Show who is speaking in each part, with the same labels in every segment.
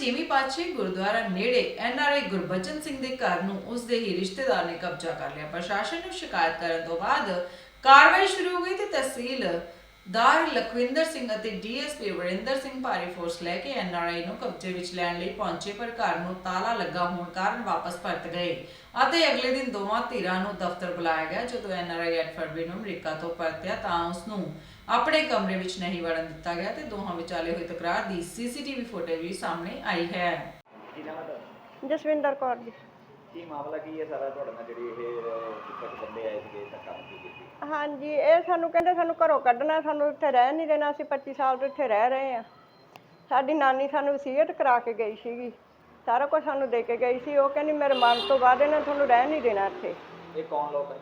Speaker 1: ਛੇਵੀਂ ਪਾਤਸ਼ਾਹੀ ਗੁਰਦੁਆਰਾ ਨੇੜੇ ਐਨਆਰਆਈ ਗੁਰਬਚਨ ਸਿੰਘ ਦੇ ਘਰ ਨੂੰ ਉਸ ਦੇ ਹੀ ਰਿਸ਼ਤੇਦਾਰ ਨੇ ਕਬਜ਼ਾ ਕਰ ਲਿਆ। ਪ੍ਰਸ਼ਾਸਨ ਨੂੰ ਸ਼ਿਕਾਇਤ ਕਰਨ ਤੋਂ ਬਾਅਦ ਕਾਰਵਾਈ ਸ਼ੁਰੂ ਹੋ ਗਈ ਤੇ ਤਹਿਸੀਲ ਦਾਰ ਲਖਵਿੰਦਰ ਸਿੰਘ ਅਤੇ ਡੀਐਸਪੀ ਵਰਿੰਦਰ ਸਿੰਘ ਭਾਰੀ ਫੋਰਸ ਲੈ ਕੇ ਐਨਆਰਆਈ ਨੂੰ ਕਬਜ਼ੇ ਵਿੱਚ ਲੈਣ ਲਈ ਪਹੁੰਚੇ, ਪਰ ਘਰ ਨੂੰ ਤਾਲਾ ਲੱਗਾ ਹੋਣ ਕਾਰਨ ਵਾਪਸ ਪਰਤ ਗਏ ਅਤੇ ਅਗਲੇ ਦਿਨ ਦੋਵਾਂ ਧਿਰਾਂ ਨੂੰ ਦਫ਼ਤਰ ਬੁਲਾਇਆ ਗਿਆ। ਜਦੋਂ ਐਨਆਰਆਈ ਐਟ ਫਰਵਰੀ ਨੂੰ ਅਮਰੀਕਾ ਤੋਂ ਪਰਤਿਆ ਤਾਂ ਉਸ ਨੂੰ ਆਪਣੇ ਕਮਰੇ ਵਿੱਚ ਨਹੀਂ ਵੜਨ ਦਿੱਤਾ ਗਿਆ ਤੇ ਦੋਹਾਂ ਵਿਚਾਲੇ ਹੋਈ ਤਕਰਾਰ ਦੀ ਸੀਸੀਟੀਵੀ ਫੁਟੇਜ ਵੀ ਸਾਹਮਣੇ ਆਈ ਹੈ।
Speaker 2: ਜਸਵਿੰਦਰ ਕੌਰ ਜੀ।
Speaker 3: ਕੀ ਮਾਮਲਾ ਕੀ ਹੈ ਸਾਰਾ ਤੁਹਾਡੇ ਨਾਲ ਜਿਹੜੀ ਇਹ ਕੁਝ ਬੰਦੇ ਆਏ ਸੀਗੇ ਤਾਂ ਕੰਮ ਕੀ ਕੀਤੀ?
Speaker 2: ਹਾਂਜੀ ਇਹ ਸਾਨੂੰ ਕਹਿੰਦੇ ਸਾਨੂੰ ਘਰੋਂ ਕੱਢਣਾ ਸਾਨੂੰ ਇੱਥੇ ਰਹਿ ਨਹੀਂ ਦੇਣਾ ਅਸੀਂ 25 ਸਾਲ ਤੋਂ ਇੱਥੇ ਰਹਿ ਰਹੇ ਆ ਸਾਡੀ ਨਾਨੀ ਸਾਨੂੰ ਵਸੀਅਤ ਕਰਾ ਕੇ ਗਈ ਸੀਗੀ। ਸਾਰਾ ਕੁਝ ਸਾਨੂੰ ਦੇ ਕੇ ਗਈ ਸੀ ਉਹ ਕਹਿੰਦੀ ਮੇਰੇ ਮਰਨ ਤੋਂ ਬਾਅਦ ਇਹਨਾਂ ਤੁਹਾਨੂੰ ਰਹਿ ਨਹੀਂ ਦੇਣਾ ਇੱਥੇ।
Speaker 3: ਇਹ ਕੌਣ ਲੋਕ ਹੈ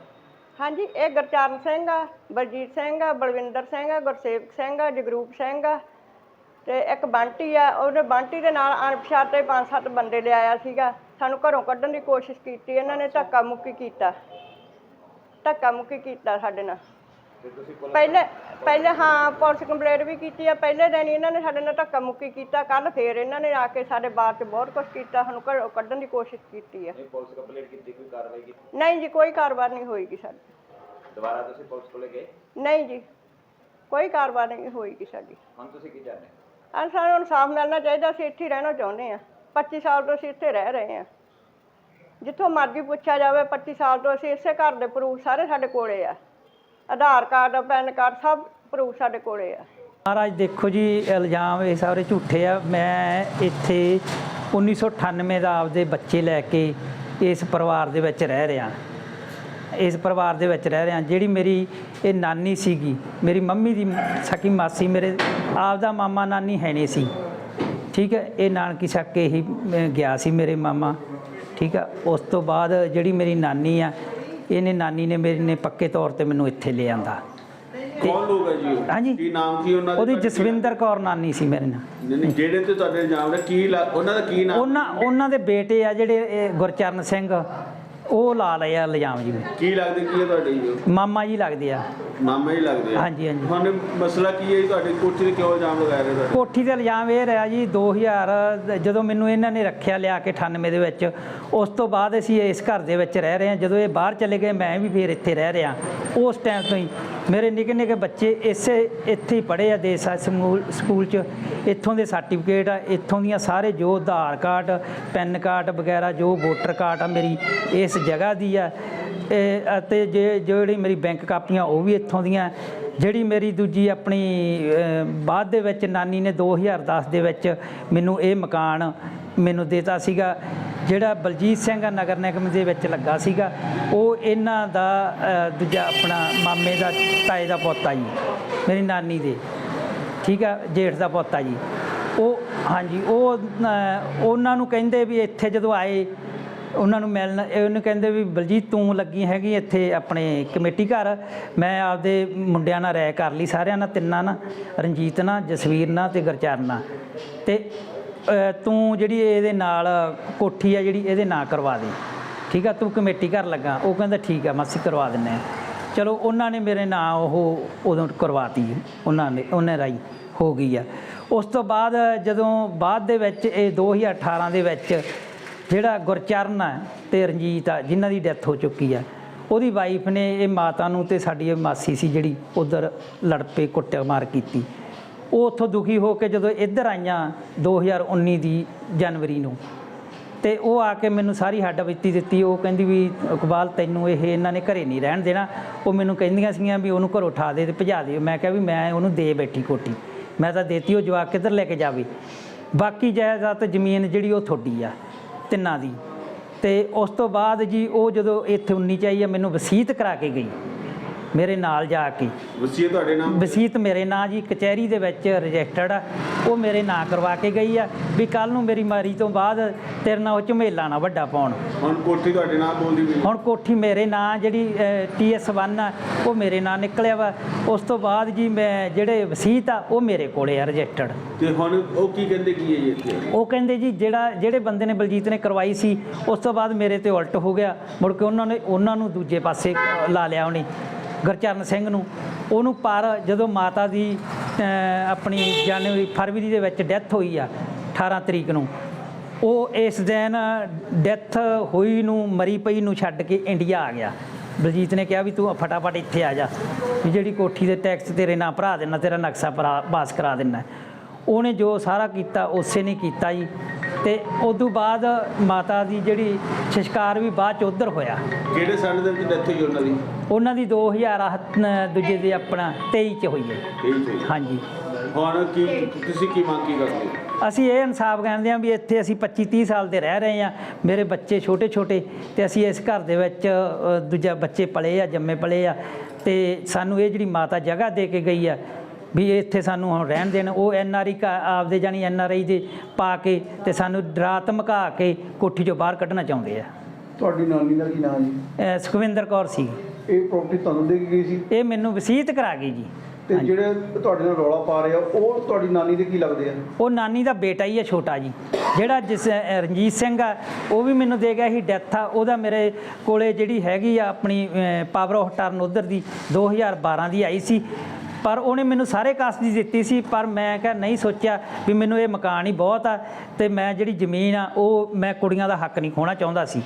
Speaker 2: ਹਾਂਜੀ ਇਹ ਗੁਰਚਰਨ ਸਿੰਘ ਆ ਬਲਜੀਤ ਸਿੰਘ ਆ ਬਲਵਿੰਦਰ ਸਿੰਘ ਆ ਗੁਰਸੇਵਕ ਸਿੰਘ ਆ ਜਗਰੂਪ ਸਿੰਘ ਆ। ਤੇ ਇੱਕ ਬੰਟੀ ਆ ਉਹਨੇ ਬੰਟੀ ਦੇ ਨਾਲ ਅਣਪਛਾਤੇ ਪੰਜ ਸੱਤ ਬੰਦੇ ਲਿਆਇਆ ਸੀਗਾ। ਸਾਨੂੰ ਘਰੋਂ ਕੱਢਣ ਦੀ ਕੋਸ਼ਿਸ਼ ਕੀਤੀ ਇਹਨਾਂ ਨੇ ਧੱਕਾ ਮੁੱਕੀ ਕੀਤਾ। ਧੱਕਾ ਮੁੱਕੀ ਕੀਤਾ ਸਾਡੇ ਨਾਲ।
Speaker 3: ਤੇ ਤੁਸੀਂ ਪੁਲਿਸ
Speaker 2: ਪਹਿਲੇ ਪਹਿਲੇ ਹਾਂ ਪੁਲਿਸ ਕੰਪਲੇਂਟ ਵੀ ਕੀਤੀ ਆ। ਪਹਿਲੇ ਦਿਨ ਹੀ ਇਹਨਾਂ ਨੇ ਸਾਡੇ ਨਾਲ ਧੱਕਾ ਮੁੱਕੀ ਕੀਤਾ। ਕੱਲ ਫੇਰ ਇਹਨਾਂ ਨੇ ਆ ਕੇ ਸਾਡੇ ਬਾਹਰ 'ਚ ਬਹੁਤ ਕੁਝ ਕੀਤਾ। ਸਾਨੂੰ ਘਰੋਂ ਕੱਢਣ ਦੀ ਕੋਸ਼ਿਸ਼ ਕੀਤੀ ਆ।
Speaker 3: ਇਹ ਪੁਲਿਸ ਕੰਪਲੀਟ ਕੀਤੀ ਕੋਈ ਕਾਰਵਾਈ ਕੀਤੀ?
Speaker 2: ਨਹੀਂ ਜੀ ਕੋਈ ਕਾਰਵਾਈ ਨਹੀਂ ਹੋਏਗੀ ਸਾਡੀ।
Speaker 3: ਦੁਬਾਰਾ ਤੁਸੀਂ ਪੁਲਿਸ ਕੋਲੇ ਗਏ?
Speaker 2: ਨਹੀਂ ਜੀ ਕੋਈ ਕਾਰਵਾਈ ਨਹੀਂ ਹੋਏਗੀ ਸਾਡੀ।
Speaker 3: ਹੁਣ ਤੁਸੀਂ ਕੀ ਚਾਹੁੰਦੇ?
Speaker 2: ਹਾਂ ਸਾਨੂੰ ਇਨਸਾਫ ਮਿਲਣਾ ਚਾਹੀਦਾ ਅਸੀਂ ਇੱਥੇ ਹੀ ਰਹਿਣਾ ਚਾਹੁੰਦੇ ਆ। 25 ਸਾਲ ਤੋਂ ਅਸੀਂ ਇੱਥੇ ਰਹਿ ਰਹੇ ਆ। ਜਿੱਥੋਂ ਮਰਜ਼ੀ ਪੁੱਛਿਆ ਜਾਵੇ 25 ਸਾਲ ਤੋਂ ਅਸੀਂ ਇਸੇ ਘਰ ਦੇ ਪ੍ਰੂਫ ਸਾਰੇ ਸਾਡੇ ਕੋਲੇ ਆ। ਆਧਾਰ ਕਾਰਡ, ਪੈਨ ਕਾਰਡ ਸਭ ਪ੍ਰੂਫ ਸਾਡੇ ਕੋਲੇ ਆ।
Speaker 4: ਮਹਾਰਾਜ, ਦੇਖੋ ਜੀ, ਇਲਜ਼ਾਮ ਇਹ ਸਾਰੇ ਝੂਠੇ ਆ। ਮੈਂ ਇੱਥੇ 1998 ਦਾ ਆਪਦੇ ਬੱਚੇ ਲੈ ਕੇ ਇਸ ਪਰਿਵਾਰ ਦੇ ਵਿੱਚ ਰਹਿ ਰਿਹਾ। ਇਸ ਪਰਿਵਾਰ ਦੇ ਵਿੱਚ ਰਹਿ ਰਿਹਾ। ਜਿਹੜੀ ਮੇਰੀ ਇਹ ਨਾਨੀ ਸੀਗੀ, ਮੇਰੀ ਮੰਮੀ ਦੀ ਸਕੀ ਮਾਸੀ, ਮੇਰੇ ਆਪਦਾ ਮਾਮਾ ਨਾਨੀ ਹੈ ਨਹੀਂ ਸੀ। ਠੀਕ ਹੈ, ਇਹ ਨਾਨਕੀ ਸੱਕੇ ਹੀ ਮੈਂ ਗਿਆ ਸੀ ਮੇਰੇ ਮਾਮਾ। ਠੀਕ ਹੈ ਉਸ ਤੋਂ ਬਾਅਦ ਜਿਹੜੀ ਮੇਰੀ ਨਾਨੀ ਆ ਇਹਨੇ ਨਾਨੀ ਨੇ ਮੇਰੇ ਨੇ ਪੱਕੇ ਤੌਰ ਤੇ ਮੈਨੂੰ ਇੱਥੇ ਲੈ ਆਂਦਾ।
Speaker 5: ਕੌਣ ਲੋਕ ਹੈ ਜੀ ਉਹ?
Speaker 4: ਹਾਂਜੀ।
Speaker 5: ਕੀ ਨਾਮ ਕੀ ਉਹਨਾਂ
Speaker 4: ਉਹਦੀ? ਜਸਵਿੰਦਰ ਕੌਰ ਨਾਨੀ ਸੀ ਮੇਰੇ ਨਾਲ।
Speaker 5: ਨਹੀਂ, ਨਹੀਂ, ਜਿਹੜੇ ਤੇ ਤੁਹਾਡੇ ਇਲਜ਼ਾਮ ਨੇ ਕੀ ਲਾ- ਉਹਨਾਂ ਦਾ ਕੀ ਨਾਮ?
Speaker 4: ਉਹਨਾਂ ਉਹਨਾਂ ਦੇ ਬੇਟੇ ਆ ਜਿਹੜੇ ਇਹ ਗੁਰਚਰਨ ਸਿੰਘ। ਉਹ ਲਾ ਲਏ ਆ ਇਲਜ਼ਾਮ ਜੀ।
Speaker 5: ਕੀ ਲੱਗਦੇ ਕੀ ਹੈ ਤੁਹਾਡੇ? ਜੀ ਉਹ?
Speaker 4: ਮਾਮਾ ਜੀ ਲੱਗਦੇ ਆ।
Speaker 5: ਮਾਮਾ ਹੀ ਲੱਗਦੇ ਆ?
Speaker 4: ਹਾਂਜੀ, ਹਾਂਜੀ।
Speaker 5: ਤੁਹਾਨੂੰ ਮਸਲਾ ਕੀ ਹੈ ਜੀ? ਤੁਹਾਡੀ ਕੋਠੀ ਤੇ ਕਿਉਂ ਇਲਜ਼ਾਮ ਲਗਾ ਰਹੇ ਤੁਹਾਡੇ?
Speaker 4: ਕੋਠੀ ਤੇ ਇਲਜ਼ਾਮ ਇਹ ਰਿਹਾ ਜੀ 2000 ਦ- ਜਦੋਂ ਮੈਨੂੰ ਇਹਨਾਂ ਨੇ ਰੱਖਿਆ ਲਿਆ ਕੇ 98 ਦੇ ਵਿੱਚ ਉਸ ਤੋਂ ਬਾਅਦ ਅਸੀਂ ਇਸ ਘਰ ਦੇ ਵਿੱਚ ਰਹਿ ਰਹੇ ਹਾਂ। ਜਦੋਂ ਇਹ ਬਾਹਰ ਚਲੇ ਗਏ ਮੈਂ ਵੀ ਫਿਰ ਇੱਥੇ ਰਹਿ ਰਿਹਾ। ਉਸ ਟਾਈਮ ਤੋਂ ਹੀ ਮੇਰੇ ਨਿੱਕੇ ਨਿੱਕੇ ਬੱਚੇ ਇਸੇ ਇੱਥੇ ਹੀ ਪੜ੍ਹੇ ਆ ਦੇਸਾ ਸਕੂਲ ਸਕੂਲ 'ਚ। ਇੱਥੋਂ ਦੇ ਸਰਟੀਫਿਕੇਟ ਆ ਇੱਥੋਂ ਦੀਆਂ ਸਾਰੇ ਜੋ ਆਧਾਰ ਕਾਰਡ ਪੈਨ ਕਾਰਡ ਵਗੈਰਾ ਜੋ ਵੋਟਰ ਕਾਰਡ ਆ ਮੇਰੀ ਇਸ ਜਗ੍ਹਾ ਦੀ ਆ। ਅਤੇ ਜੇ, ਜਿਹੜੀ ਮੇਰੀ ਬੈਂਕ ਕਾਪੀਆਂ ਉਹ ਵੀ ਇੱਥੋਂ ਦੀਆਂ। ਜਿਹੜੀ ਮੇਰੀ ਦੂਜੀ ਆਪਣੀ ਬਾਅਦ ਦੇ ਵਿੱਚ ਨਾਨੀ ਨੇ 2010 ਦੇ ਵਿੱਚ ਮੈਨੂੰ ਇਹ ਮਕਾਨ ਮੈਨੂੰ ਦਿੱਤਾ ਸੀਗਾ। ਜਿਹੜਾ ਬਲਜੀਤ ਸਿੰਘ ਆ ਨਗਰ ਨਿਗਮ ਦੇ ਵਿੱਚ ਲੱਗਾ ਸੀਗਾ। ਉਹ ਇਹਨਾਂ ਦਾ ਦੂਜਾ ਆਪਣਾ ਮਾਮੇ ਦਾ ਤਾਏ ਦਾ ਪੋਤਾ ਜੀ, ਮੇਰੀ ਨਾਨੀ ਦੇ। ਠੀਕ ਆ, ਜੇਠ ਦਾ ਪੋਤਾ ਜੀ। ਉਹ, ਹਾਂਜੀ, ਉਹ ਉਹਨਾਂ ਨੂੰ ਕਹਿੰਦੇ ਵੀ ਇੱਥੇ ਜਦੋਂ ਆਏ ਉਹਨਾਂ ਨੂੰ ਮਿਲਣ, ਇਹ ਉਹਨੂੰ ਕਹਿੰਦੇ ਵੀ ਬਲਜੀਤ ਤੂੰ ਲੱਗੀ ਹੈਗੀ ਇੱਥੇ ਆਪਣੇ ਕਮੇਟੀ ਘਰ। ਮੈਂ ਆਪਦੇ ਮੁੰਡਿਆਂ ਨਾਲ ਰਾਇ ਕਰ ਲਈ ਸਾਰਿਆਂ ਨਾਲ, ਤਿੰਨਾਂ ਨਾਲ, ਰਣਜੀਤ ਨਾਲ, ਜਸਵੀਰ ਨਾਲ ਤੇ ਗੁਰਚਰਨ ਨਾਲ। ਤੇ ਤੂੰ ਜਿਹੜੀ ਇਹਦੇ ਨਾਲ ਕੋਠੀ ਆ ਜਿਹੜੀ ਇਹਦੇ ਨਾਂ ਕਰਵਾ ਦੇ। ਠੀਕ ਆ, ਤੂੰ ਕਮੇਟੀ ਘਰ ਲੱਗਾ। ਉਹ ਕਹਿੰਦਾ ਠੀਕ ਆ, ਮਾਸੀ ਕਰਵਾ ਦਿੰਨੇ ਆ। ਚਲੋ, ਉਹਨਾਂ ਨੇ ਮੇਰੇ ਨਾਂ ਉਹ ਉਦੋਂ ਕਰਵਾਤੀ, ਉਹਨਾਂ ਨੇ, ਉਹਨੇ ਰਾਈ ਹੋ ਗਈ ਆ। ਉਸ ਤੋਂ ਬਾਅਦ ਜਦੋਂ ਬਾਅਦ ਦੇ ਵਿੱਚ, ਇਹ 2018 ਦੇ ਵਿੱਚ ਜਿਹੜਾ ਗੁਰਚਰਨ ਆ ਤੇ ਰਣਜੀਤ ਆ, ਜਿਨ੍ਹਾਂ ਦੀ ਡੈਥ ਹੋ ਚੁੱਕੀ ਆ ਉਹਦੀ ਵਾਈਫ ਨੇ ਇਹ ਮਾਤਾ ਨੂੰ ਤੇ ਸਾਡੀ ਇਹ ਮਾਸੀ ਸੀ ਜਿਹੜੀ ਉਧਰ ਲੜ ਪਏ ਕੁੱਟਮਾਰ ਕੀਤੀ। ਉਹ ਉੱਥੋਂ ਦੁਖੀ ਹੋ ਕੇ ਜਦੋਂ ਇੱਧਰ ਆਈਆਂ 2019 ਦੀ ਜਨਵਰੀ ਨੂੰ, ਤੇ ਉਹ ਆ ਕੇ ਮੈਨੂੰ ਸਾਰੀ ਹੱਡ ਬਿੱਤੀ ਦਿੱਤੀ। ਉਹ ਕਹਿੰਦੀ ਵੀ, ਇਕਬਾਲ, ਤੈਨੂੰ ਇਹ ਇਹਨਾਂ ਨੇ ਘਰੇ ਨਹੀਂ ਰਹਿਣ ਦੇਣਾ। ਉਹ ਮੈਨੂੰ ਕਹਿੰਦੀਆਂ ਸੀਗੀਆਂ ਵੀ ਉਹਨੂੰ ਘਰੋਂ ਉਠਾ ਦੇ ਤੇ ਭਜਾ ਦੇ। ਮੈਂ ਕਿਹਾ ਵੀ ਮੈਂ ਉਹਨੂੰ ਦੇ ਬੈਠੀ ਕੋਠੀ। ਮੈਂ ਤਾਂ ਦੇਤੀ, ਉਹ ਜਵਾਕ ਕਿੱਧਰ ਲੈ ਕੇ ਜਾਵੇ? ਬਾਕੀ ਜਾਇਦਾਦ ਜ਼ਮੀਨ ਜਿਹੜੀ ਉਹ ਤੁਹਾਡੀ ਆ। ਤਿੰਨਾਂ ਦੀ। ਤੇ ਉਸ ਤੋਂ ਬਾਅਦ ਜੀ ਉਹ ਜਦੋਂ ਇੱਥੇ 19 ਚ ਆਈ ਆ, ਮੈਨੂੰ ਵਸੀਅਤ ਕਰਾ ਕੇ ਗਈ। ਮੇਰੇ ਨਾਲ ਜਾ ਕੇ।
Speaker 5: ਵਸੀਅਤ ਤੁਹਾਡੇ ਨਾਮ
Speaker 4: ਵਸੀਅਤ ਮੇਰੇ ਨਾਂ ਜੀ ਕਚਹਿਰੀ ਦੇ ਵਿੱਚ ਰਜਿਸਟਰਡ ਆ। ਉਹ ਮੇਰੇ ਨਾਂ ਕਰਵਾ ਕੇ ਗਈ ਆ ਵੀ ਕੱਲ ਨੂੰ ਮੇਰੀ ਮਾਰੀ ਤੋਂ ਬਾਅਦ ਤੇਰੇ ਨਾਲ ਉਹ ਝਮੇਲਾ ਨਾ ਵੱਡਾ ਪਾਉਣ।
Speaker 5: ਹੁਣ ਕੋਠੀ ਤੁਹਾਡੇ ਨਾਮ ਬੋਲਦੀ ਵੀ
Speaker 4: ਹੁਣ ਕੋਠੀ ਮੇਰੇ ਨਾਂ ਜਿਹੜੀ ਟੀਐਸ 1 ਆ ਉਹ ਮੇਰੇ ਨਾਂ ਨਿਕਲਿਆ ਵਾ। ਉਸ ਤੋਂ ਬਾਅਦ ਜੀ ਮੈਂ ਜਿਹੜੇ ਵਸੀਅਤ ਆ ਉਹ ਮੇਰੇ ਕੋਲੇ ਆ ਰਜਿਸਟਰਡ
Speaker 5: ਤੇ ਹੁਣ ਉਹ ਕੀ ਕਹਿੰਦੇ ਕੀ ਹੈ ਜੀ ਇੱਥੇ?
Speaker 4: ਉਹ ਕਹਿੰਦੇ ਜੀ ਜਿਹੜਾ ਜਿਹੜੇ ਬੰਦੇ ਨੇ ਬਲਜੀਤ ਨੇ ਕਰਵਾਈ ਸੀ ਉਸ ਤੋਂ ਬਾਅਦ ਮੇਰੇ ਤੇ ਉਲਟ ਹੋ ਗਿਆ। ਮੁੜ ਕੇ ਉਹਨਾਂ ਨੇ ਉਹਨਾਂ ਨੂੰ ਦੂਜੇ ਪਾਸੇ ਲਾ ਲਿਆ ਉਹਨੇ। ਗੁਰਚਰਨ ਸਿੰਘ ਨੂੰ। ਉਹਨੂੰ ਪਰ ਜਦੋਂ ਮਾਤਾ ਦੀ ਆਪਣੀ ਜਨਵਰੀ ਫਰਵਰੀ ਦੇ ਵਿੱਚ ਡੈਥ ਹੋਈ ਆ 18 ਤਰੀਕ ਨੂੰ, ਉਹ ਇਸ ਦਿਨ ਡੈਥ ਹੋਈ ਨੂੰ, ਮਰੀ ਪਈ ਨੂੰ ਛੱਡ ਕੇ ਇੰਡੀਆ ਆ ਗਿਆ। ਬਲਜੀਤ ਨੇ ਕਿਹਾ ਵੀ ਤੂੰ ਫਟਾਫਟ ਇੱਥੇ ਆ ਜਾ। ਵੀ ਜਿਹੜੀ ਕੋਠੀ ਦੇ ਟੈਕਸ ਤੇਰੇ ਨਾਂ ਭਰਾ ਦੇਣਾ, ਤੇਰਾ ਨਕਸ਼ਾ ਪਾਸ ਕਰਾ ਦੇਣਾ। ਉਹਨੇ ਜੋ ਸਾਰਾ ਕੀਤਾ, ਉਸੇ ਨੇ ਕੀਤਾ ਜੀ। ਤੇ ਉਦੋਂ ਬਾਅਦ ਮਾਤਾ ਦੀ ਜਿਹੜੀ ਸੰਸਕਾਰ ਵੀ ਬਾਅਦ ਚ ਉਧਰ ਹੋਇਆ।
Speaker 5: ਕਿਹੜੇ ਸਾਲ ਦੇ ਵਿੱਚ ਡੈਥ ਹੋਈ ਉਹਨਾਂ ਦੀ?
Speaker 4: ਉਹਨਾਂ ਦੀ 2008 ਦੂਜੇ ਦੇ ਆਪਣਾ 23 ਚ ਹੋਈ ਹੈ।
Speaker 5: ਤੇ
Speaker 4: ਹਾਂਜੀ।
Speaker 5: ਹੁਣ ਕੀ ਤੁਸੀਂ ਕੀ ਮੰਗ ਕੀ ਕਰਦੇ ਹੋ?
Speaker 4: ਅਸੀਂ ਇਹ ਇਨਸਾਫ ਕਹਿੰਦੇ ਹਾਂ ਵੀ ਇੱਥੇ ਅਸੀਂ 25 30 ਸਾਲ ਦੇ ਰਹਿ ਰਹੇ ਹਾਂ। ਮੇਰੇ ਬੱਚੇ ਛੋਟੇ ਛੋਟੇ ਤੇ ਅਸੀਂ ਇਸ ਘਰ ਦੇ ਵਿੱਚ ਦੂਜਾ ਬੱਚੇ ਪਲੇ ਆ ਜੰਮੇ ਪਲੇ ਆ। ਤੇ ਸਾਨੂੰ ਇਹ ਜਿਹੜੀ ਮਾਤਾ ਜਗ੍ਹਾ ਦੇ ਕੇ ਗਈ ਆ ਵੀ ਇੱਥੇ ਸਾਨੂੰ ਹੁਣ ਰਹਿਣ ਦੇਣ। ਉਹ ਐਨ ਆਰ ਆਈ ਆਪਦੇ ਜਾਨੀ ਐਨ ਆਰ ਆਈ ਦੇ ਪਾ ਕੇ ਤੇ ਸਾਨੂੰ ਡਰਾ ਧਮਕਾ ਕੇ ਕੋਠੀ ਚੋਂ ਬਾਹਰ ਕੱਢਣਾ ਚਾਹੁੰਦੇ ਆ।
Speaker 6: ਤੁਹਾਡੀ ਨਾਨੀ ਦਾ ਕੀ ਨਾਮ ਜੀ?
Speaker 4: ਅ, ਸੁਖਵਿੰਦਰ ਕੌਰ ਸੀ।
Speaker 6: ਇਹ ਪ੍ਰਾਪਰਟੀ ਤੁਹਾਨੂੰ ਦੇ ਕੇ ਗਈ ਸੀ?
Speaker 4: ਇਹ ਮੈਨੂੰ ਵਸੀਅਤ ਕਰਾ ਗਈ ਜੀ।
Speaker 6: ਤੇ ਜਿਹੜੇ ਤੁਹਾਡੇ ਨਾਲ ਰੌਲਾ ਪਾ ਰਹੇ ਆ ਉਹ ਤੁਹਾਡੀ ਨਾਨੀ ਦੇ ਕੀ ਲੱਗਦੇ ਆ?
Speaker 4: ਉਹ ਨਾਨੀ ਦਾ ਬੇਟਾ ਹੀ ਹੈ ਛੋਟਾ ਜੀ। ਜਿਹੜਾ ਜਿਸ ਰਣਜੀਤ ਸਿੰਘ ਆ ਉਹ ਵੀ ਮੈਨੂੰ ਦੇ ਗਿਆ ਸੀ ਡੈਥ ਆ। ਉਹਦਾ ਮੇਰੇ ਕੋਲੇ ਜਿਹੜੀ ਹੈਗੀ ਆ ਆਪਣੀ ਪਾਵਰ ਆਫ ਟਰਨ ਉਧਰ ਦੀ 2012 ਦੀ ਆਈ ਸੀ। ਪਰ ਉਹਨੇ ਮੈਨੂੰ ਸਾਰੇ ਕਾਸਟ ਦੀ ਦਿੱਤੀ ਸੀ, ਪਰ ਮੈਂ ਕਿਹਾ ਨਹੀਂ ਸੋਚਿਆ ਵੀ ਮੈਨੂੰ ਇਹ ਮਕਾਨ ਹੀ ਬਹੁਤ ਆ ਤੇ ਮੈਂ ਜਿਹੜੀ ਜ਼ਮੀਨ ਆ, ਉਹ ਮੈਂ ਕੁੜੀਆਂ ਦਾ ਹੱਕ ਨਹੀਂ ਖੋਣਾ ਚਾਹੁੰਦਾ ਸੀ।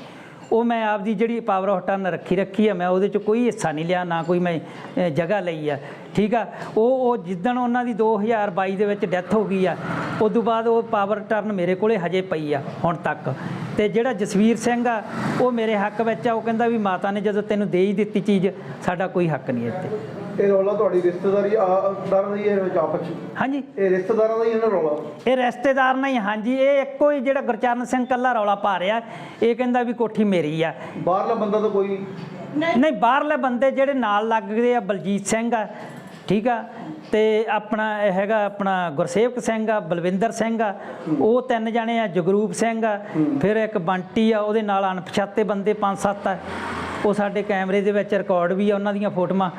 Speaker 4: ਉਹ ਮੈਂ ਆਪਦੀ ਜਿਹੜੀ ਪਾਵਰ ਆਫ ਟਰਨ ਰੱਖੀ ਰੱਖੀ ਆ, ਮੈਂ ਉਹਦੇ ਚ ਕੋਈ ਹਿੱਸਾ ਨਹੀਂ ਲਿਆ, ਨਾ ਕੋਈ ਮੈਂ ਜਗ੍ਹਾ ਲਈ ਆ, ਠੀਕ ਆ? ਉਹ ਉਹ ਜਿੱਦਣ ਉਹਨਾਂ ਦੀ 2022 ਦੇ ਵਿੱਚ ਡੈਥ ਹੋ ਗਈ ਆ ਉਸ ਤੋਂ ਬਾਅਦ ਉਹ ਪਾਵਰ ਟਰਨ ਮੇਰੇ ਕੋਲੇ ਹਜੇ ਪਈ ਆ, ਹੁਣ ਤੱਕ। ਤੇ ਜਿਹੜਾ ਜਸਵੀਰ ਸਿੰਘ ਆ, ਉਹ ਮੇਰੇ ਹੱਕ ਵਿੱਚ ਆ, ਉਹ ਕਹਿੰਦਾ ਵੀ ਮਾਤਾ ਨੇ ਜਦੋਂ ਤੈਨੂੰ ਦੇ ਹੀ ਦਿੱਤੀ ਚੀਜ਼, ਸਾਡਾ ਕੋਈ ਹੱਕ ਨਹੀਂ ਇੱਥੇ।
Speaker 6: ਇਹ ਰੌਲਾ ਤੁਹਾਡੀ ਰਿਸ਼ਤੇਦਾਰੀ ਆ ਦਾਰਾਂ ਦਾ ਹੀ ਹੈ ਵਿੱਚ ਆਪਸ 'ਚ?
Speaker 4: ਹਾਂਜੀ।
Speaker 6: ਇਹ ਰਿਸ਼ਤੇਦਾਰਾਂ ਦਾ ਹੀ ਇਹਨਾਂ ਰੌਲਾ?
Speaker 4: ਇਹ ਰਿਸ਼ਤੇਦਾਰ ਨਹੀਂ ਹਾਂਜੀ ਇਹ ਇੱਕੋ ਹੀ ਜਿਹੜਾ ਗੁਰਚਰਨ ਸਿੰਘ ਕੱਲਾ ਰੌਲਾ ਪਾ ਰਿਹਾ। ਇਹ ਕਹਿੰਦਾ ਵੀ ਕੋਠੀ ਮੇਰੀ ਆ।
Speaker 6: ਬਾਹਰਲਾ ਬੰਦਾ ਤਾਂ ਕੋਈ
Speaker 4: ਨਹੀਂ। ਬਾਹਰਲੇ ਬੰਦੇ ਜਿਹੜੇ ਨਾਲ ਲੱਗਦੇ ਆ ਬਲਜੀਤ ਸਿੰਘ ਆ ਠੀਕ ਆ ਤੇ ਆਪਣਾ ਇਹ ਹੈਗਾ ਆਪਣਾ ਗੁਰਸੇਵਕ ਸਿੰਘ ਆ ਬਲਵਿੰਦਰ ਸਿੰਘ ਆ ਉਹ ਤਿੰਨ ਜਣੇ ਆ ਜਗਰੂਪ ਸਿੰਘ ਆ ਫਿਰ ਇੱਕ ਬੰਟੀ ਆ ਉਹਦੇ ਨਾਲ ਅਣਪਛਾਤੇ ਬੰਦੇ ਪੰਜ ਸੱਤ ਆ। ਉਹ ਸਾਡੇ ਕੈਮਰੇ ਦੇ ਵਿੱਚ ਰਿਕਾਰਡ ਵੀ ਆ ਉਹਨਾਂ ਦੀਆਂ ਫੋਟੋਆਂ।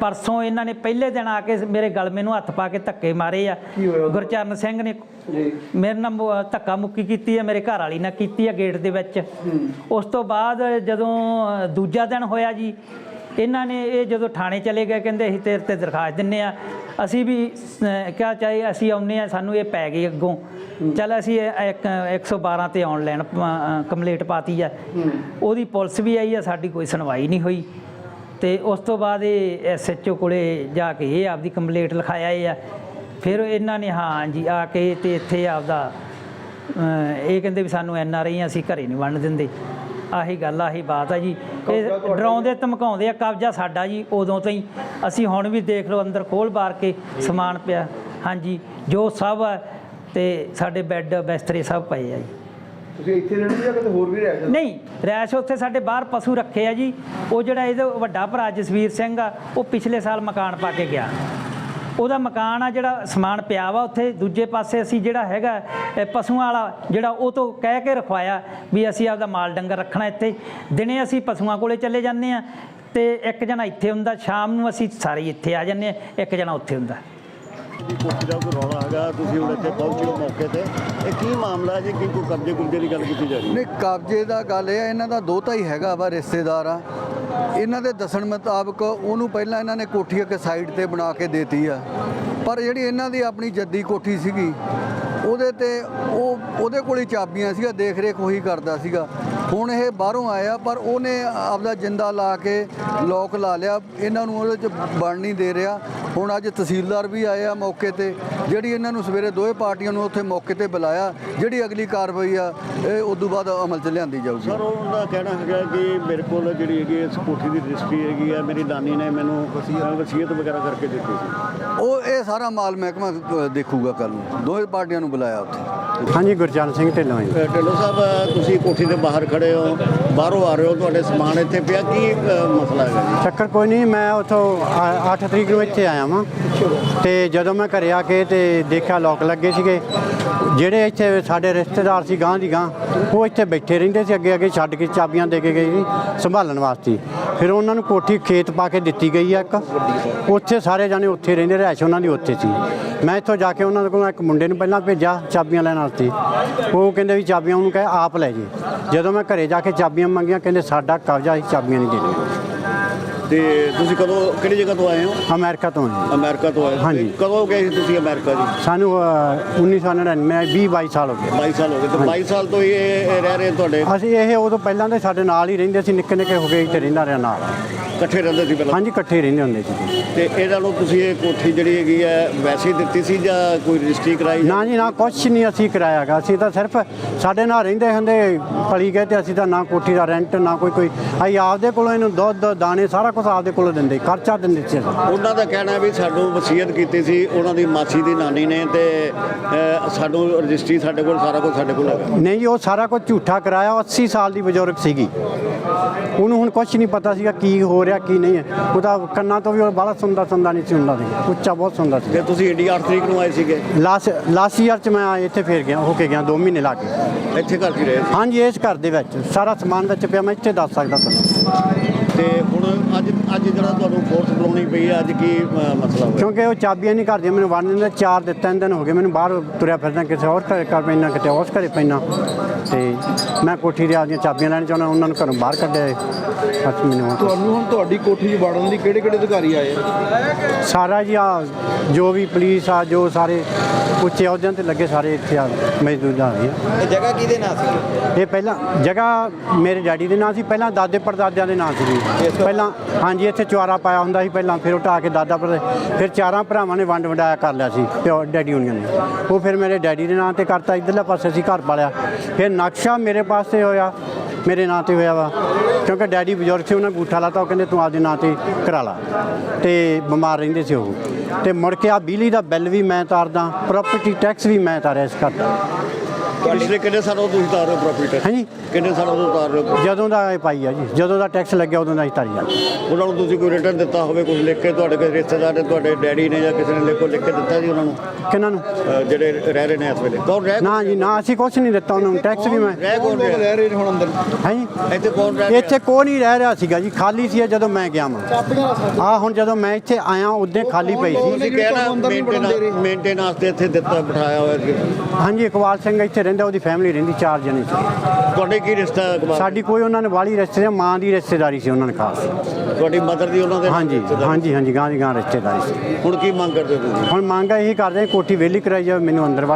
Speaker 4: ਪਰਸੋਂ ਇਹਨਾਂ ਨੇ ਪਹਿਲੇ ਦਿਨ ਆ ਕੇ ਮੇਰੇ ਗਲਮੇ ਨੂੰ ਹੱਥ ਪਾ ਕੇ ਧੱਕੇ ਮਾਰੇ ਆ? ਗੁਰਚਰਨ ਸਿੰਘ ਨੇ
Speaker 6: ਜੀ।
Speaker 4: ਮੇਰੇ ਨਾਲ ਧੱਕਾ ਮੁੱਕੀ ਕੀਤੀ ਹੈ ਮੇਰੇ ਘਰ ਵਾਲੀ ਨਾਲ ਕੀਤੀ ਹੈ ਗੇਟ ਦੇ ਵਿੱਚ। ਉਸ ਤੋਂ ਬਾਅਦ ਜਦੋਂ ਦੂਜਾ ਦਿਨ ਹੋਇਆ ਜੀ ਇਹਨਾਂ ਨੇ ਇਹ ਜਦੋਂ ਥਾਣੇ ਚਲੇ ਗਏ ਕਹਿੰਦੇ ਅਸੀਂ ਤੇਰੇ ਤੇ ਦਰਖਾਸਤ ਦਿੰਨੇ ਆ ਅਸੀਂ ਵੀ ਕਿਹਾ ਚਾਹੇ ਅਸੀਂ ਆਉਨੇ ਆ ਸਾਨੂੰ ਇਹ ਪੈ ਗਈ ਅੱਗੋਂ। ਚੱਲ ਅਸੀਂ ਇਹ ਇੱਕ 112 ਤੇ ਆਨਲਾਈਨ ਕੰਪਲੀਟ ਪਾਤੀ ਆ। ਉਹਦੀ ਪੁਲਿਸ ਵੀ ਆਈ ਆ ਸਾਡੀ ਕੋਈ ਸੁਣਵਾਈ ਨਹੀਂ ਹੋਈ। ਤੇ ਉਸ ਤੋਂ ਬਾਅਦ ਇਹ ਐਸਐਚਓ ਕੋਲੇ ਜਾ ਕੇ ਇਹ ਆਪਦੀ ਕੰਪਲੀਟ ਲਿਖਾਇਆ ਇਹ ਆ। ਫਿਰ ਇਹਨਾਂ ਨੇ ਹਾਂ ਜੀ ਆ ਕੇ ਤੇ ਇੱਥੇ ਆਪਦਾ ਇਹ ਕਹਿੰਦੇ ਵੀ ਸਾਨੂੰ ਐਨ ਆਰ ਆਈ ਅਸੀਂ ਘਰੇ ਨਹੀਂ ਵੰਡ ਦਿੰਦੇ। ਆਹੀ ਗੱਲ ਆਹੀ ਬਾਤ ਆ ਜੀ। ਇਹ ਡਰਾਉਂਦੇ ਧਮਕਾਉਂਦੇ ਆ ਕਬਜ਼ਾ ਸਾਡਾ ਜੀ ਉਦੋਂ ਤੋਂ ਹੀ। ਅਸੀਂ ਹੁਣ ਵੀ ਦੇਖ ਲਓ ਅੰਦਰ ਖੋਲ ਬਾਰ ਕੇ ਸਮਾਨ ਪਿਆ। ਹਾਂਜੀ ਜੋ ਸਭ ਤੇ ਸਾਡੇ ਬੈੱਡ ਬਿਸਤਰੇ ਸਭ ਪਏ ਆ ਜੀ।
Speaker 6: ਤੁਸੀਂ ਇੱਥੇ ਰਹਿੰਦੇ ਜਾਂ ਕਿਤੇ ਹੋਰ ਵੀ ਰਹਿ ਜਾਂਦੇ
Speaker 4: ਨਹੀਂ, ਰੈਸ਼ ਉੱਥੇ ਸਾਡੇ ਬਾਹਰ ਪਸ਼ੂ ਰੱਖੇ ਆ ਜੀ। ਉਹ ਜਿਹੜਾ ਇਹਦਾ ਵੱਡਾ ਭਰਾ ਜਸਵੀਰ ਸਿੰਘ ਆ, ਉਹ ਪਿਛਲੇ ਸਾਲ ਮਕਾਨ ਪਾ ਕੇ ਗਿਆ। ਉਹਦਾ ਮਕਾਨ ਆ ਜਿਹੜਾ ਸਮਾਨ ਪਿਆ ਵਾ ਉੱਥੇ। ਦੂਜੇ ਪਾਸੇ ਅਸੀਂ ਜਿਹੜਾ ਹੈਗਾ ਪਸ਼ੂਆਂ ਵਾਲਾ ਜਿਹੜਾ ਉਹ ਤੋਂ ਕਹਿ ਕੇ ਰਖਵਾਇਆ ਵੀ ਅਸੀਂ ਆਪਦਾ ਮਾਲ ਡੰਗਰ ਰੱਖਣਾ ਇੱਥੇ। ਦਿਨੇ ਅਸੀਂ ਪਸ਼ੂਆਂ ਕੋਲੇ ਚੱਲੇ ਜਾਂਦੇ ਆ ਤੇ ਇੱਕ ਜਣਾ ਇੱਥੇ ਹੁੰਦਾ, ਸ਼ਾਮ ਨੂੰ ਅਸੀਂ ਸਾਰੇ ਇੱਥੇ ਆ ਜਾਂਦੇ ਆ, ਇੱਕ ਜਣਾ ਉੱਥੇ ਹੁੰਦਾ।
Speaker 7: ਦੀ ਕੋਠੀ ਦਾ ਕੋਈ ਰੌਲਾ ਹੈਗਾ, ਤੁਸੀਂ ਹੁਣ ਇੱਥੇ ਪਹੁੰਚੇ ਮੌਕੇ ਤੇ। ਇਹ ਕੀ ਮਾਮਲਾ ਜੀ? ਕੀ ਕੋਈ ਕਬਜ਼ੇ ਕੁਬਜ਼ੇ ਦੀ ਗੱਲ ਕੀਤੀ ਜਾ ਰਹੀ ਹੈ?
Speaker 8: ਨਹੀਂ, ਕਬਜ਼ੇ ਦਾ ਗੱਲ ਇਹ ਆ, ਇਹਨਾਂ ਦਾ ਦੋਤਾ ਹੀ ਹੈਗਾ ਵਾ, ਰਿਸ਼ਤੇਦਾਰ ਆ। ਇਹਨਾਂ ਦੇ ਦੱਸਣ ਮੁਤਾਬਕ ਉਹਨੂੰ ਪਹਿਲਾਂ ਇਹਨਾਂ ਨੇ ਕੋਠੀ ਇੱਕ ਸਾਈਡ ਤੇ ਬਣਾ ਕੇ ਦੇਤੀ ਆ। ਪਰ ਜਿਹੜੀ ਇਹਨਾਂ ਦੀ ਆਪਣੀ ਜੱਦੀ ਕੋਠੀ ਸੀਗੀ, ਉਹਦੇ ਤੇ ਉਹ, ਉਹਦੇ ਕੋਲ ਹੀ ਚਾਬੀਆਂ ਸੀਗਾ ਦੇਖ ਰੇਖ ਉਹੀ ਕਰਦਾ ਸੀਗਾ। ਹੁਣ ਇਹ ਬਾਹਰੋਂ ਆਇਆ, ਪਰ ਉਹਨੇ ਆਪਦਾ ਜਿੰਦਾ ਲਾ ਕੇ ਲੋਕ ਲਾ ਲਿਆ। ਇਹਨਾਂ ਨੂੰ ਉਹਦੇ ਚ ਬਣ ਨਹੀਂ ਦੇ ਰਿਹਾ। ਹੁਣ ਅੱਜ ਤਹਿਸੀਲਦਾਰ ਵੀ ਆਏ ਆ ਮੌਕੇ ਤੇ। ਜਿਹੜੀ ਇਹਨਾਂ ਨੂੰ ਸਵੇਰੇ ਦੋਵੇਂ ਪਾਰਟੀਆਂ ਨੂੰ ਉੱਥੇ ਮੌਕੇ ਤੇ ਬੁਲਾਇਆ ਜਿਹੜੀ ਅਗਲੀ ਕਾਰਵਾਈ ਆ ਇਹ ਉਦੋਂ ਬਾਅਦ ਅਮਲ 'ਚ ਲਿਆਂਦੀ ਜਾਊਗੀ।
Speaker 7: ਸਰ ਉਹਨਾਂ ਦਾ ਕਹਿਣਾ ਹੈਗਾ ਕਿ ਮੇਰੇ ਕੋਲ ਜਿਹੜੀ ਹੈਗੀ ਇਸ ਕੋਠੀ ਦੀ ਰਜਿਸਟਰੀ ਹੈਗੀ ਹੈ ਮੇਰੀ ਨਾਨੀ ਨੇ ਮੈਨੂੰ ਵਸੀਅਤ। ਵਗੈਰਾ ਕਰਕੇ ਦਿੱਤੀ ਸੀ।
Speaker 8: ਉਹ ਇਹ ਸਾਰਾ ਮਾਲ ਮਹਿਕਮਾ ਅ, ਦੇਖੂਗਾ ਕੱਲ ਨੂੰ। ਦੋਵੇਂ ਪਾਰਟੀਆਂ ਨੂੰ ਬੁਲਾਇਆ ਉੱਥੇ।
Speaker 9: ਹਾਂਜੀ ਗੁਰਚਰਨ ਸਿੰਘ ਢਿੱਲੋਂ ਜੀ।
Speaker 7: ਅ, ਢਿੱਲੋਂ ਸਾਹਿਬ ਤੁਸੀਂ ਕੋਠੀ ਦੇ ਬਾਹਰ ਖੜੇ ਹੋ ਬਾਹਰੋਂ ਆ ਰਹੇ ਹੋ ਤੁਹਾਡੇ ਸਮਾਨ ਇੱਥੇ ਪਿਆ ਕੀ ਅ, ਮਸਲਾ ਹੈਗਾ ਜੀ?
Speaker 9: ਚੱਕਰ ਕੋਈ ਨਹੀਂ ਮੈਂ ਉਥੋਂ 8 ਤਰੀਕ ਨੂੰ ਇੱਥੇ ਆਇਆ ਵਾਂ। ਤੇ ਜਦੋਂ ਮੈਂ ਘਰੇ ਆ ਕੇ ਤੇ ਦੇਖਿਆ ਲੋਕ ਲੱਗੇ ਸੀਗੇ। ਜਿਹੜੇ ਇੱਥੇ ਸਾਡੇ ਰਿਸ਼ਤੇਦਾਰ ਸੀ ਗਾਂ ਦੀ ਗਾਂ ਉਹ ਇੱਥੇ ਬੈਠੇ ਰਹਿੰਦੇ ਸੀ ਅੱਗੇ ਅੱਗੇ ਛੱਡ ਕੇ ਚਾਬੀਆਂ ਦੇ ਕੇ ਗਏ ਸੀ ਸੰਭਾਲਣ ਵਾਸਤੇ। ਫਿਰ ਉਹਨਾਂ ਨੂੰ ਕੋਠੀ ਖੇਤ ਪਾ ਕੇ ਦਿੱਤੀ ਗਈ ਆ ਇੱਕ। ਉੱਥੇ ਸਾਰੇ ਜਾਣੇ ਉੱਥੇ ਰਹਿੰਦੇ ਰਹਿਸ਼ ਉਹਨਾਂ ਦੀ ਉੱਥੇ ਸੀ। ਮੈਂ ਇੱਥੋਂ ਜਾ ਕੇ ਉਹਨਾਂ ਦੇ ਕੋਲ ਇੱਕ ਮੁੰਡੇ ਨੂੰ ਪਹਿਲਾਂ ਭੇਜਿਆ ਚਾਬੀਆਂ ਲੈਣ ਵਾਸਤੇ। ਉਹ ਕਹਿੰਦੇ ਵੀ ਚਾਬੀਆਂ ਉਹਨੂੰ ਕਹੇ ਆਪ ਲੈ ਜੀ। ਜਦੋਂ ਮੈਂ ਘਰੇ ਜਾ ਕੇ ਚਾਬੀਆਂ ਮੰਗੀਆਂ, ਕਹਿੰਦੇ ਸਾਡਾ ਕਬਜ਼ਾ ਅਸੀਂ ਚਾਬੀਆਂ ਨਹੀਂ ਦੇਣੀਆਂ।
Speaker 7: ਤੇ ਤੁਸੀਂ ਕਦੋਂ ਕਿਹੜੀ ਜਗ੍ਹਾ ਤੋਂ ਆਏ ਹੋ?
Speaker 9: ਅਮਰੀਕਾ ਤੋਂ ਜੀ।
Speaker 7: ਅਮਰੀਕਾ ਤੋਂ ਆਏ
Speaker 9: ਹਾਂਜੀ।
Speaker 7: ਤੇ ਕਦੋਂ ਗਏ ਸੀ ਤੁਸੀਂ ਅਮਰੀਕਾ ਜੀ?
Speaker 9: ਸਾਨੂੰ ਅ, 1999 20 22 ਸਾਲ ਹੋ ਗਏ।
Speaker 7: 22 ਸਾਲ ਹੋ ਗਏ। ਤੇ 22 ਸਾਲ ਤੋਂ ਹੀ ਇਹ ਇਹ ਰਹਿ ਰਹੇ ਤੁਹਾਡੇ?
Speaker 9: ਅਸੀਂ ਇਹ ਉਦੋਂ ਪਹਿਲਾਂ ਦੇ ਸਾਡੇ ਨਾਲ ਹੀ ਰਹਿੰਦੇ ਸੀ ਨਿੱਕੇ ਨਿੱਕੇ ਹੋ ਗਏ ਇੱਥੇ ਰਹਿੰਦਾ ਰਿਹਾ ਨਾਲ।
Speaker 7: ਇਕੱਠੇ ਰਹਿੰਦੇ ਸੀ ਪਹਿਲਾਂ?
Speaker 9: ਹਾਂਜੀ ਇਕੱਠੇ ਹੀ ਰਹਿੰਦੇ ਹੁੰਦੇ ਸੀ।
Speaker 7: ਤੇ ਇਹਨਾਂ ਨੂੰ ਤੁਸੀਂ ਇਹ ਕੋਠੀ ਜਿਹੜੀ ਹੈਗੀ ਹੈ ਵੈਸੇ ਹੀ ਦਿੱਤੀ ਸੀ ਜਾਂ ਕੋਈ ਰਜਿਸਟਰੀ ਕਰਾਈ
Speaker 9: ਨਾ ਜੀ ਨਾ ਕੁਛ ਨਹੀਂ ਅਸੀਂ ਕਰਾਇਆਗਾ ਅਸੀਂ ਤਾਂ ਸਿਰਫ ਸਾਡੇ ਨਾਲ ਰਹਿੰਦੇ ਹੁੰਦੇ ਪਲੀ ਗਏ ਤੇ ਅਸੀਂ ਤਾਂ ਨਾ ਕੋਠੀ ਦਾ ਰੈਂਟ ਨਾ ਕੋਈ ਕੋਈ। ਅਸੀਂ ਆਪਦੇ ਕੋਲੋਂ ਇਹਨੂੰ ਦੁੱਧ ਦਾਣੇ ਸਾਰਾ ਕੁਝ ਆਪਦੇ ਕੋਲੋਂ ਦਿੰਦੇ ਖਰਚਾ ਦਿੰਦੇ ਸੀ।
Speaker 7: ਉਹਨਾਂ ਦਾ ਕਹਿਣਾ ਵੀ ਸਾਨੂੰ ਵਸੀਅਤ ਕੀਤੀ ਸੀ ਉਹਨਾਂ ਦੀ ਮਾਸੀ ਦੀ ਨਾਨੀ ਨੇ ਤੇ ਸਾਨੂੰ ਰਜਿਸਟਰੀ ਸਾਡੇ ਕੋਲ ਸਾਰਾ ਕੁਝ ਸਾਡੇ ਕੋਲ ਹੈਗਾ।
Speaker 9: ਨਹੀਂ ਜੀ ਉਹ ਸਾਰਾ ਕੁਝ ਝੂਠਾ ਕਰਾਇਆ ਉਹ 80 ਸਾਲ ਦੀ ਬਜ਼ੁਰਗ ਸੀਗੀ। ਉਹਨੂੰ ਹੁਣ ਕੁਝ ਨਹੀਂ ਪਤਾ ਸੀਗਾ ਕੀ ਹੋ ਰਿਹਾ ਕੀ ਨਹੀਂ। ਹੈ ਉਹਦਾ ਕੰਨਾਂ ਤੋਂ ਵੀ ਉਹ ਬੜਾ ਸੁਣਦਾ ਸੁਣਦਾ ਨਹੀਂ ਸੀ ਹੁੰਦਾ ਸੀ ਉੱਚਾ ਬਹੁਤ ਸੁਣਦਾ ਸੀ
Speaker 7: ਤੇ ਤੁਸੀਂ ਇੰਡੀਆ 8 ਤਰੀਕ ਨੂੰ ਆਏ ਸੀਗੇ?
Speaker 9: ਲਾਸਟ ਲਾਸਟ ਈਅਰ ਚ ਮੈਂ ਇੱਥੇ ਫੇਰ ਗਿਆ ਹੋ ਕੇ ਗਿਆ 2 ਮਹੀਨੇ ਲਾ ਕੇ।
Speaker 7: ਇੱਥੇ ਘਰ ਹੀ ਰਹੇ
Speaker 9: ਹਾਂਜੀ ਇਸ ਘਰ ਦੇ ਵਿੱਚ। ਸਾਰਾ ਸਮਾਨ ਵਿੱਚ ਪਿਆ ਮੈਂ ਇੱਥੇ ਦੱਸ ਸਕਦਾ ਤੁਹਾਨੂੰ।
Speaker 7: ਤੇ ਹੁਣ ਜਿਹੜਾ ਤੁਹਾਨੂੰ ਫੋਰਸ ਬੁਲਾਉਣੀ ਪਈ ਅੱਜ ਕੀ ਮਸਲਾ ਹੋਇਆ?
Speaker 9: ਕਿਉਂਕਿ ਉਹ ਚਾਬੀਆਂ ਨਹੀਂ ਕਰਦੀਆਂ ਮੈਨੂੰ ਵੰਡ ਦਿੰਦੇ ਚਾਰ ਦੇ ਤਿੰਨ ਦਿਨ ਹੋ ਗਏ ਮੈਨੂੰ ਬਾਹਰ ਤੁਰਿਆ ਫਿਰਦਾ ਕਿਸੇ ਹੋਰ ਘਰੇ ਕਰ ਪੈਣਾ ਕਿਤੇ ਉਸ ਘਰੇ ਪੈਣਾ ਤੇ ਮੈਂ ਕੋਠੀ ਦੇ ਆਪਦੀਆਂ ਚਾਬੀਆਂ ਲੈਣ ਚਾਹੁੰਦਾ ਉਹਨਾਂ ਨੂੰ ਘਰੋਂ ਬਾਹਰ ਕੱਢਿਆ ਬਸ ਮੈਨੂੰ
Speaker 6: ਤੁਹਾਨੂੰ ਹੁਣ ਤੁਹਾਡੀ ਕੋਠੀ 'ਚ ਵੜਨ ਲਈ ਕਿਹੜੇ ਕਿਹੜੇ ਅਧਿਕਾਰੀ ਆਏ
Speaker 9: ਸਾਰਾ ਜੀ ਆ ਜੋ ਵੀ ਪੁਲਿਸ ਆ ਜੋ ਸਾਰੇ ਉੱਚੇ ਅਹੁਦਿਆਂ ਤੇ ਲੱਗੇ ਸਾਰੇ ਇੱਥੇ ਆ ਮਜ਼ਦੂਰ ਆ।
Speaker 3: ਇਹ ਜਗ੍ਹਾ ਕਿਹਦੇ ਨਾਂ ਸੀ?
Speaker 9: ਇਹ ਪਹਿਲਾਂ ਜਗ੍ਹਾ ਮੇਰੇ ਡੈਡੀ ਦੇ ਨਾਂ ਸੀ ਪਹਿਲਾਂ ਦਾਦੇ ਪੜਦਾਦਿਆਂ ਦੇ ਨਾਂ ਸੀ ਪਹਿਲਾਂ ਹਾਂਜੀ ਇੱਥੇ ਚੁਆਰਾ ਪਾਇਆ ਹੁੰਦਾ ਸੀ ਪਹਿਲਾਂ, ਫਿਰ ਉਹ ਢਾਹ ਕੇ ਦਾਦਾ ਪਰ ਫਿਰ ਚਾਰਾਂ ਭਰਾਵਾਂ ਨੇ ਵੰਡ ਵੰਡਾਇਆ ਕਰ ਲਿਆ ਸੀ ਪਿਓ ਡੈਡੀ ਹੁਣੀਆਂ ਨੇ। ਉਹ ਫਿਰ ਮੇਰੇ ਡੈਡੀ ਦੇ ਨਾਂ ਤੇ ਕਰਤਾ, ਇਧਰਲੇ ਪਾਸੇ ਅਸੀਂ ਘਰ ਪਾਲਿਆ। ਫਿਰ ਨਕਸ਼ਾ ਮੇਰੇ ਪਾਸੇ ਹੋਇਆ, ਮੇਰੇ ਨਾਂ ਤੇ ਹੋਇਆ ਵਾ। ਕਿਉਂਕਿ ਡੈਡੀ ਬਜ਼ੁਰਗ ਸੀ, ਉਹਨਾਂ ਅੰਗੂਠਾ ਲਾਤਾ, ਉਹ ਕਹਿੰਦੇ ਤੂੰ ਆਪਦੇ ਨਾਂ ਤੇ ਕਰਾ ਲਾ। ਤੇ ਬਿਮਾਰ ਰਹਿੰਦੇ ਸੀ ਉਹ। ਤੇ ਮੁੜ ਕੇ ਆ ਬਿਜਲੀ ਦਾ ਬਿੱਲ ਵੀ ਮੈਂ ਤਾਰਦਾ, ਪ੍ਰਾਪਰਟੀ ਟੈਕਸ ਵੀ ਮੈਂ ਤਾਰਿਆ ਇਸ ਘਰ ਦਾ।
Speaker 7: ਪਿਛਲੇ ਕਿੰਨੇ ਸਾਲਾਂ ਤੋਂ ਤੁਸੀਂ ਤਾਰ ਰਹੇ ਹੋ ਪ੍ਰੋਪਰਟੀ
Speaker 9: ਹਾਂਜੀ।
Speaker 7: ਕਿੰਨੇ ਸਾਲਾਂ ਤੋਂ ਤਾਰ ਰਹੇ ਹੋ?
Speaker 9: ਜਦੋਂ ਦਾ ਇਹ ਪਾਈ ਆ ਜੀ ਜਦੋਂ ਦਾ ਟੈਕਸ ਲੱਗਿਆ ਉਦੋਂ ਦਾ ਹੀ ਤਾਰੀ ਆ।
Speaker 7: ਉਹਨਾਂ ਨੂੰ ਤੁਸੀਂ ਕੋਈ ਰਿਟਰਨ ਦਿੱਤਾ ਹੋਵੇ ਕੁਝ ਲਿਖ ਕੇ ਤੁਹਾਡੇ ਕਿਸੇ ਰਿਸ਼ਤੇਦਾਰ ਨੇ ਤੁਹਾਡੇ ਡੈਡੀ ਨੇ ਜਾਂ ਕਿਸੇ ਨੇ ਲਿਖ ਲਿਖ ਕੇ ਦਿੱਤਾ ਜੀ ਉਹਨਾਂ ਨੂੰ?
Speaker 9: ਕਿਹਨਾਂ ਨੂੰ?
Speaker 7: ਜਿਹੜੇ ਰਹਿ ਰਹੇ ਨੇ ਇਸ ਵੇਲੇ। ਕੌਣ ਰਹਿ
Speaker 9: ਨਾ ਜੀ ਨਾ ਅਸੀਂ ਕੁਝ ਨਹੀਂ ਦਿੱਤਾ ਉਹਨਾਂ ਨੂੰ ਟੈਕਸ ਵੀ ਮੈਂ
Speaker 7: ਰਹਿ ਕੌਣ ਰਿਹਾ?
Speaker 6: ਰਹਿ ਰਹੇ ਨੇ ਹੁਣ ਅੰਦਰ?
Speaker 9: ਹਾਂਜੀ।
Speaker 7: ਇੱਥੇ ਕੌਣ ਰਹਿ ਰਿਹਾ?
Speaker 9: ਇੱਥੇ ਕੋਈ ਨਹੀਂ ਰਹਿ ਰਿਹਾ ਸੀਗਾ ਜੀ ਖਾਲੀ ਸੀ ਜਦੋਂ ਮੈਂ ਗਿਆ ਮੈਂ ਆ ਹੁਣ ਜਦੋਂ ਮੈਂ ਇੱਥੇ ਆਇਆ ਉਦੋਂ ਖਾਲੀ ਪਈ ਸੀ।
Speaker 7: ਤੁਸੀਂ ਕਹਿਣਾ ਮੇਨਟੇਨੈਂਸ ਮੇਨਟੇਨੈਂਸ ਤੇ ਇੱਥੇ ਦਿੱਤਾ ਬਿਠਾਇਆ ਹੋਇਆ ਸੀ।
Speaker 9: ਹਾਂਜੀ ਇਕਬਾਲ ਸਿੰਘ ਇੱਥੇ ਰਹਿੰਦਾ ਉਹਦੀ ਫੈਮਿਲੀ ਰਹਿੰਦੀ ਚਾਰ ਜਣੇ ਸੀ
Speaker 7: ਤੁਹਾਡੇ ਕੀ ਰਿਸ਼ਤਾ ਹੈ?
Speaker 9: ਸਾਡੀ ਕੋਈ ਉਹਨਾਂ ਨੇ ਵਾਲੀ ਰਿਸ਼ਤੇ ਮਾਂ ਦੀ ਰਿਸ਼ਤੇਦਾਰੀ ਸੀ ਉਹਨਾਂ ਨੇ ਖਾਸ
Speaker 7: ਤੁਹਾਡੀ ਮਦਰ ਦੀ ਉਹਨਾਂ ਦੇ
Speaker 9: ਹਾਂਜੀ
Speaker 7: ਰਿਸ਼ਤੇਦਾਰੀ?
Speaker 9: ਹਾਂਜੀ ਹਾਂਜੀ ਗਾਂ ਦੀ ਗਾਂ ਰਿਸ਼ਤੇਦਾਰੀ ਸੀ
Speaker 7: ਹੁਣ ਕੀ ਮੰਗ ਕਰਦੇ ਹੋ ਤੁਸੀਂ
Speaker 9: ਹੁਣ ਮੰਗ ਇਹੀ ਕਰਦੇ ਹਾਂ, ਕੋਠੀ ਵਿਹਲੀ ਕਰਾਈ ਜਾਵੇ ਮੈਨੂੰ ਅੰਦਰ ਵੜ